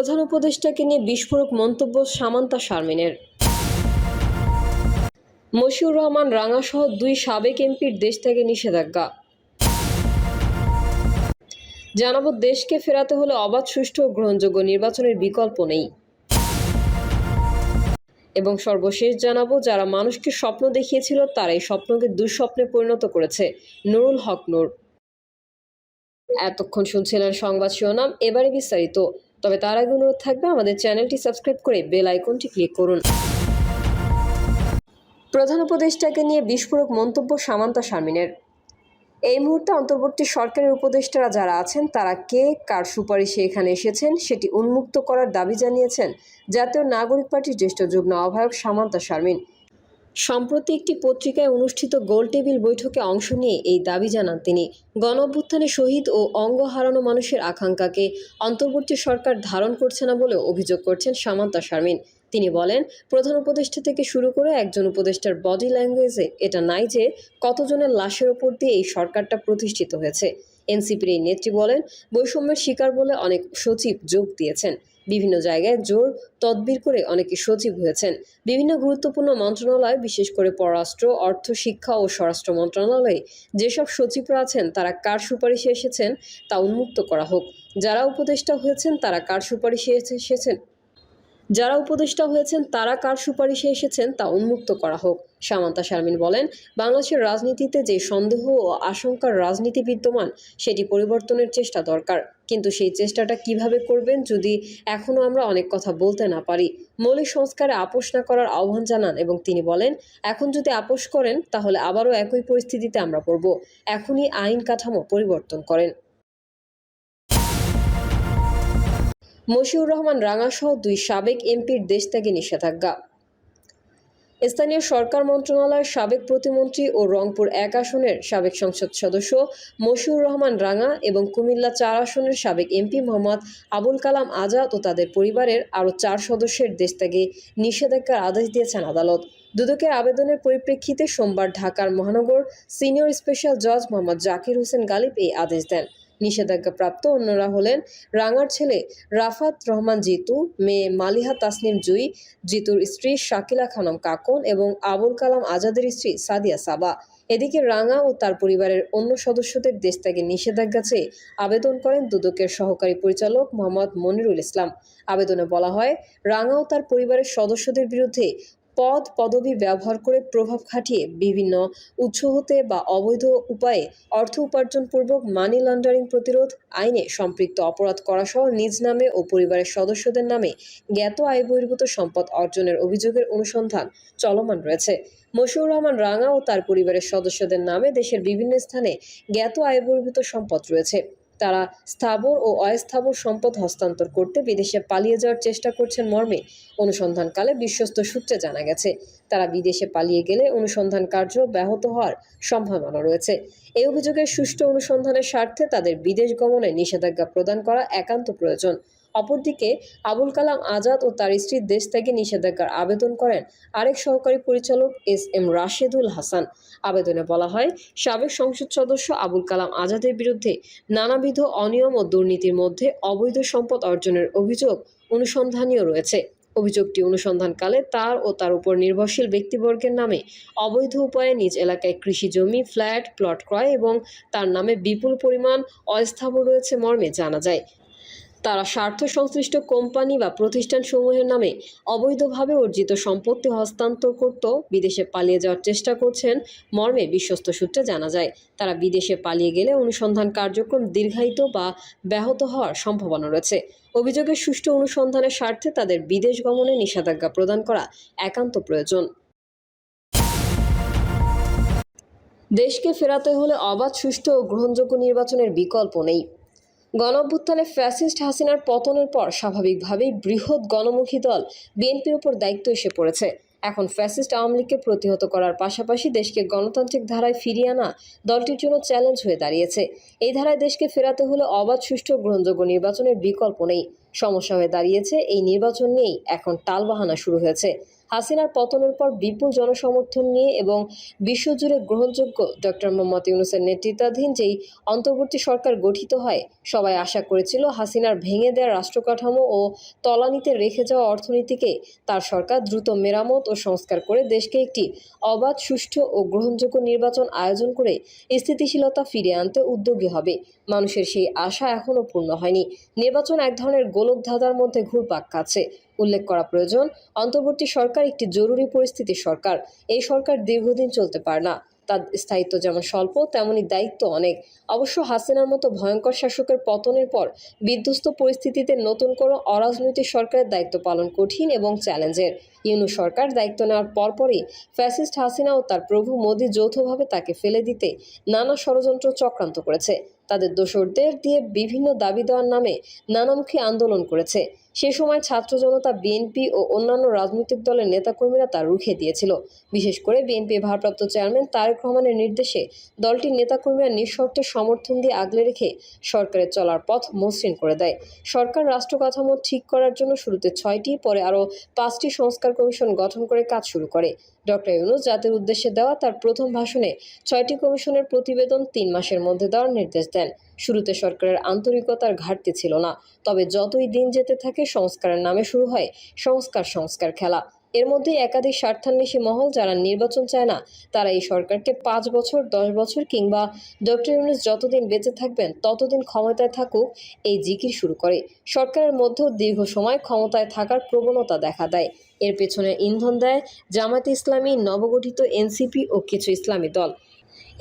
প্রধান উপদেষ্টাকে নিয়ে বিস্ফোরক মন্তব্য সামান্তা শারমিনের। মশিউর রহমান রাঙাসহ দুই সাবেক এমপির দেশ থেকে নিষেধাজ্ঞা। জানাব, দেশকে ফেরাতে হলে অবাধ, সুষ্ঠু ও গ্রহণযোগ্য নির্বাচনের বিকল্প নেই। এবং সর্বশেষ জানাব, যারা মানুষকে স্বপ্ন দেখিয়েছিল তারা এই স্বপ্নকে দুঃস্বপ্নে পরিণত করেছে, নুরুল হক নূর। এতক্ষণ শুনছিলেন সংবাদ শিরোনাম, এবারে বিস্তারিত। তবে তার আগে অনুরোধ থাকবে আমাদের চ্যানেলটি সাবস্ক্রাইব করে বেল আইকনটি ক্লিক করুন। প্রধান উপদেষ্টাকে নিয়ে বিস্ফোরক মন্তব্য সামান্তা শারমিনের। এই মুহূর্তে অন্তর্বর্তী সরকারের উপদেষ্টারা যারা আছেন, তারা কে, কার সুপারিশে এখানে এসেছেন, সেটি উন্মুক্ত করার দাবি জানিয়েছেন জাতীয় নাগরিক পার্টির জ্যেষ্ঠ যুগ্ম আহ্বায়ক সামান্তা শারমিন। সম্প্রতি একটি পত্রিকায় অনুষ্ঠিত গোল টেবিল বৈঠকে অংশ নিয়ে এই দাবি জানান তিনি। গণ অভ্যুত্থানে শহীদ ও অঙ্গ হারানো মানুষের আকাঙ্ক্ষাকে অন্তর্বর্তী সরকার ধারণ করছে না বলেও অভিযোগ করছেন সামান্তা শারমিন। তিনি বলেন, প্রধান উপদেষ্টা থেকে শুরু করে একজন উপদেষ্টার বডি ল্যাঙ্গুয়েজে এটা নাই যে কতজনের লাশের ওপর দিয়ে এই সরকারটা প্রতিষ্ঠিত হয়েছে। এনসিপির এই নেত্রী বলেন, বৈষম্যের শিকার বলে অনেক সচিব যোগ দিয়েছেন। বিভিন্ন জায়গায় জোর তদবির করে অনেকে সচিব হয়েছেন। বিভিন্ন গুরুত্বপূর্ণ মন্ত্রণালয়, বিশেষ করে পররাষ্ট্র, অর্থ, শিক্ষা ও স্বরাষ্ট্র মন্ত্রণালয়ে যেসব সচিবরা আছেন, তারা কার সুপারিশে এসেছেন তা উন্মুক্ত করা হোক। যারা উপদেষ্টা হয়েছেন, তারা কার সুপারিশে এসেছেন? যারা উপদেষ্টা হয়েছেন, তারা কার সুপারিশে এসেছেন তা উন্মুক্ত করা হোক। সামান্তা শারমিন বলেন, বাংলাদেশের রাজনীতিতে যে সন্দেহ ও আশঙ্কার রাজনীতি বিদ্যমান, সেটি পরিবর্তনের চেষ্টা দরকার। কিন্তু সেই চেষ্টাটা কীভাবে করবেন যদি এখনও আমরা অনেক কথা বলতে না পারি? মৌলিক সংস্কারে আপোষ না করার আহ্বান জানান এবং তিনি বলেন, এখন যদি আপোষ করেন, তাহলে আবারও একই পরিস্থিতিতে আমরা পড়ব। এখনই আইন কাঠামো পরিবর্তন করেন। মশিউর রহমান রাঙাসহ দুই সাবেক এমপির দেশ ত্যাগে নিষেধাজ্ঞা। স্থানীয় সরকার মন্ত্রণালয়ের সাবেক প্রতিমন্ত্রী ও রংপুর এক আসনের সাবেক সংসদ সদস্য মশিউর রহমান রাঙা এবং কুমিল্লা চার আসনের সাবেক এমপি মোহাম্মদ আবুল কালাম আজাদ ও তাদের পরিবারের আরও চার সদস্যের দেশ ত্যাগে নিষেধাজ্ঞার আদেশ দিয়েছেন আদালত। দুদকের আবেদনের পরিপ্রেক্ষিতে সোমবার ঢাকার মহানগর সিনিয়র স্পেশাল জজ মোহাম্মদ জাকির হোসেন গালিব এই আদেশ দেন। নিষেধাজ্ঞাপ্রাপ্ত অন্যরা হলেন রাঙার ছেলে রাফাত রহমান জিতু, মেয়ে মালিহা তাসনিম জুই, জিতুর স্ত্রী শাকিলা খানম কাকন এবং আবুল কালাম আজাদের স্ত্রী সাদিয়া সাবা। এদিকে রাঙা ও তার পরিবারের অন্য সদস্যদের দেশ থেকে নিষেধাজ্ঞা চেয়ে আবেদন করেন দুদকের সহকারী পরিচালক মোহাম্মদ মনিরুল ইসলাম। আবেদনে বলা হয়, রাঙা ও তার পরিবারের সদস্যদের বিরুদ্ধে পদ পদবি ব্যবহার করে প্রভাব খাটিয়ে বিভিন্ন উৎস হতে বা অবৈধ উপায়ে অর্থ উপার্জনপূর্বক মানি লন্ডারিং প্রতিরোধ আইনে সম্পৃক্ত অপরাধ করাসহ নিজ নামে ও পরিবারের সদস্যদের নামে জ্ঞাত আয় বহির্ভূত সম্পদ অর্জনের অভিযোগের অনুসন্ধান চলমান রয়েছে। মশিউর রহমান রাঙা ও তার পরিবারের সদস্যদের নামে দেশের বিভিন্ন স্থানে জ্ঞাত আয় বহির্ভূত সম্পদ রয়েছে। তারা স্থাবর ও অস্থাবর সম্পদ হস্তান্তর করতে বিদেশে পালিয়ে যাওয়ার চেষ্টা করছেন মর্মে। অনুসন্ধানকালে বিশ্বস্ত সূত্রে জানা গেছে, তারা বিদেশে পালিয়ে গেলে অনুসন্ধান কার্য ব্যাহত হওয়ার সম্ভাবনা রয়েছে। এই অভিযোগের সুষ্ঠু অনুসন্ধানের স্বার্থে তাদের বিদেশ গমনে নিষেধাজ্ঞা প্রদান করা একান্ত প্রয়োজন। অপরদিকে আবুল কালাম আজাদ ও তার স্ত্রীর দেশ থেকে নিষেধাজ্ঞার আবেদন করেন আরেক সহকারী পরিচালক এস এম রাশেদুল হাসান। আবেদনে বলা হয়, সাবেক সংসদ সদস্য আবুল কালাম আজাদের বিরুদ্ধে নানাবিধ অনিয়ম ও দুর্নীতির মধ্যে অবৈধ সম্পদ অর্জনের অভিযোগ অনুসন্ধানীয় রয়েছে। অভিযোগটি অনুসন্ধানকালে তার ও তার উপর নির্ভরশীল ব্যক্তিবর্গের নামে অবৈধ উপায়ে নিজ এলাকায় কৃষি জমি, ফ্ল্যাট, প্লট ক্রয় এবং তার নামে বিপুল পরিমাণ অস্থাবর রয়েছে মর্মে জানা যায়। তারা স্বার্থ সংশ্লিষ্ট কোম্পানি বা প্রতিষ্ঠানসমূহের নামে অবৈধভাবে অর্জিত সম্পত্তি হস্তান্তর করত বিদেশে পালিয়ে যাওয়ার চেষ্টা করছেন মর্মে বিশ্বস্ত সূত্রে জানা যায়। তারা বিদেশে পালিয়ে গেলে অনুসন্ধান কার্যক্রম দীর্ঘায়িত বা ব্যাহত হওয়ার সম্ভাবনা রয়েছে। অভিযোগের সুষ্ঠু অনুসন্ধানের স্বার্থে তাদের বিদেশ গমনে নিষেধাজ্ঞা প্রদান করা একান্ত প্রয়োজন। দেশকে ফেরাতে হলে অবাধ, সুষ্ঠু ও গ্রহণযোগ্য নির্বাচনের বিকল্প নেই। গণঅভ্যুত্থানে ফ্যাসিস্ট হাসিনার পতনের পর স্বাভাবিকভাবেই বৃহৎ গণমুখী দল বিএনপির উপর দায়িত্ব এসে পড়েছে। এখন ফ্যাসিস্ট আওয়ামী লীগকে প্রতিহত করার পাশাপাশি দেশকে গণতান্ত্রিক ধারায় ফিরিয়ে আনা দলটির জন্য চ্যালেঞ্জ হয়ে দাঁড়িয়েছে। এই ধারায় দেশকে ফেরাতে হলে অবাধ সুষ্ঠু গ্রহণযোগ্য নির্বাচনের বিকল্প নেই। সমস্যা হয়ে দাঁড়িয়েছে। এই নির্বাচন নিয়েই এখন টালবাহানা শুরু হয়েছে। হাসিনার পতনের পর বিপুল জনসমর্থন নিয়ে এবং বিশ্বজুড়ে গ্রহণযোগ্য ডক্টর মোহাম্মদ ইউনুসের নেতৃত্বাধীন যেই অন্তর্বর্তী সরকার গঠিত হয়, সবাই আশা করেছিল হাসিনার ভেঙে দেওয়া রাষ্ট্রকাঠামো ও তলানিতে রেখে যাওয়া অর্থনীতিকে তার সরকার দ্রুত মেরামত ও সংস্কার করে দেশকে একটি অবাধ, সুষ্ঠু ও গ্রহণযোগ্য নির্বাচন আয়োজন করে স্থিতিশীলতা ফিরিয়ে আনতে উদ্যোগী হবে। মানুষের সেই আশা এখনও পূর্ণ হয়নি। নির্বাচন এক ধরনের গোলক ধাঁধার মধ্যে ঘুরপাক খাচ্ছে। উল্লেখ করা প্রয়োজন, অন্তর্বর্তী সরকার একটি জরুরি পরিস্থিতির সরকার। এই সরকার দীর্ঘদিন চলতে পারে না। তার স্থায়িত্ব যেমন স্বল্প, তেমনি দায়িত্ব অনেক। অবশ্য হাসিনার মতো ভয়ঙ্কর শাসকের পতনের পর বিধ্বস্ত পরিস্থিতিতে নতুন কোনো অরাজনৈতিক সরকারের দায়িত্ব পালন কঠিন এবং চ্যালেঞ্জের। ইউনু সরকার দায়িত্ব নেওয়ার পরপরই ফ্যাসিস্ট হাসিনা ও তার প্রভু মোদী যৌথভাবে তাকে ফেলে দিতে নানা ষড়যন্ত্র চক্রান্ত করেছে। তাদের দোসরদের দিয়ে বিভিন্ন দাবি দেওয়ার নামে নানামুখী আন্দোলন করেছে। সে সময় ছাত্র জনতা বিএনপি ও অন্যান্য রাজনৈতিক দলের নেতাকর্মীরা তা রুখে দিয়েছিল। বিশেষ করে বিএনপি ভারপ্রাপ্ত চেয়ারম্যান তারেক রহমানের নির্দেশে দলটির নেতাকর্মীরা নিঃশর্ত সমর্থন দিয়ে আগলে রেখে সরকারের চলার পথ মসৃণ করে দেয়। সরকার রাষ্ট্র কাঠামো ঠিক করার জন্য শুরুতে ছয়টি, পরে আরও পাঁচটি সংস্কার কমিশন গঠন করে কাজ শুরু করে। ডক্টর ইউনুস জাতির উদ্দেশ্যে দেওয়া তার প্রথম ভাষণে ছয়টি কমিশনের প্রতিবেদন তিন মাসের মধ্যে দেওয়ার নির্দেশ দেন। শুরুতে সরকারের আন্তরিকতার ঘাটতি ছিল না। তবে যতই দিন যেতে থাকে, সংস্কারের নামে শুরু হয় সংস্কার সংস্কার খেলা। এর মধ্যে একাধিক স্বার্থান্বেষী মহল যারা নির্বাচন চায় না, তারা এই সরকারকে পাঁচ বছর, দশ বছর কিংবা ডক্টর ইউনুস যতদিন বেঁচে থাকবেন, ততদিন ক্ষমতায় থাকুক, এই জিকির শুরু করে। সরকারের মধ্যেও দীর্ঘ সময় ক্ষমতায় থাকার প্রবণতা দেখা দেয়। এর পেছনে ইন্ধন দেয় জামায়াত ইসলামী, নবগঠিত এনসিপি ও কিছু ইসলামী দল।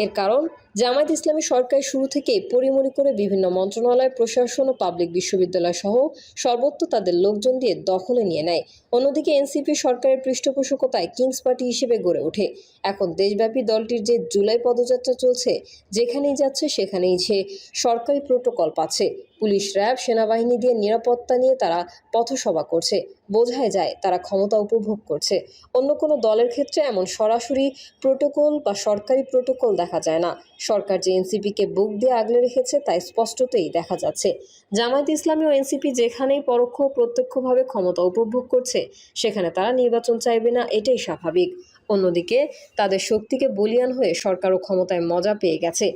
এর কারণ জামায়াত ইসলামী সরকার শুরু থেকে পরিমরি করে বিভিন্ন মন্ত্রণালয়, প্রশাসন ও পাবলিক বিশ্ববিদ্যালয় সহ সর্বত্র তাদের লোকজন দিয়ে দখলে নিয়ে নেয়। অন্যদিকে এনসিপি সরকারের পৃষ্ঠপোষকতায় কিংস পার্টি হিসেবে গড়ে ওঠে। এখন দেশব্যাপী দলটির যে জুলাই পদযাত্রা চলছে, যেখানেই যাচ্ছে সেখানেই সে সরকারি প্রোটোকল পাচ্ছে। পুলিশ, র্যাব, সেনাবাহিনী দিয়ে নিরাপত্তা নিয়ে তারা পথসভা করছে। বোঝাই যায় তারা ক্ষমতা উপভোগ করছে। অন্য কোনো দলের ক্ষেত্রে এমন সরাসরি প্রোটোকল বা সরকারি প্রোটোকল দেখা যায় না। সরকার যে এনসিপিকে বুক দিয়ে আগলে রেখেছে তাই স্পষ্টতই দেখা যাচ্ছে। জামায়াত ইসলামী ও এনসিপি যেখানেই পরোক্ষ প্রত্যক্ষভাবে ক্ষমতা উপভোগ করছে, সেখানে তারা নির্বাচন চাইবে না, এটাই স্বাভাবিক। অন্যদিকে তাদের শক্তিকে বলিয়ান হয়ে সরকারও ক্ষমতায় মজা পেয়ে গেছে।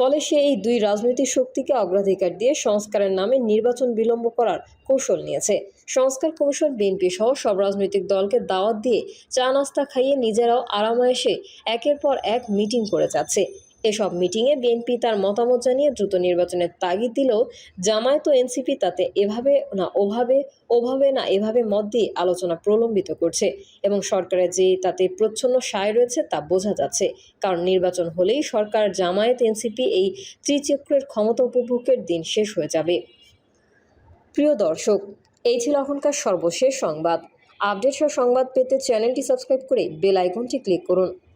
ফলে সে এই দুই রাজনৈতিক শক্তিকে অগ্রাধিকার দিয়ে সংস্কারের নামে নির্বাচন বিলম্ব করার কৌশল নিয়েছে। সংস্কার কমিশন, বিএনপি সহ সব রাজনৈতিক দলকে দাওয়াত দিয়ে চা নাস্তা খাইয়ে নিজেরাও আরামায়েসে একের পর এক মিটিং করে যাচ্ছে। এসব মিটিংয়ে বিএনপি তার মতামত জানিয়ে দ্রুত নির্বাচনের তাগিদ দিলেও জামায়াত ও এনসিপি তাতে এভাবে না ওভাবে ওভাবে না এভাবে মত দিয়ে আলোচনা প্রলম্বিত করছে এবং সরকারের যে তাতে প্রচ্ছন্ন সায় রয়েছে তা বোঝা যাচ্ছে। কারণ নির্বাচন হলেই সরকার, জামায়াত, এনসিপি এই ত্রিচক্রের ক্ষমতা উপভোগের দিন শেষ হয়ে যাবে। প্রিয় দর্শক, এই ছিল এখনকার সর্বশেষ সংবাদ। আপডেট সহ সংবাদ পেতে চ্যানেলটি সাবস্ক্রাইব করে বেল আইকনটি ক্লিক করুন।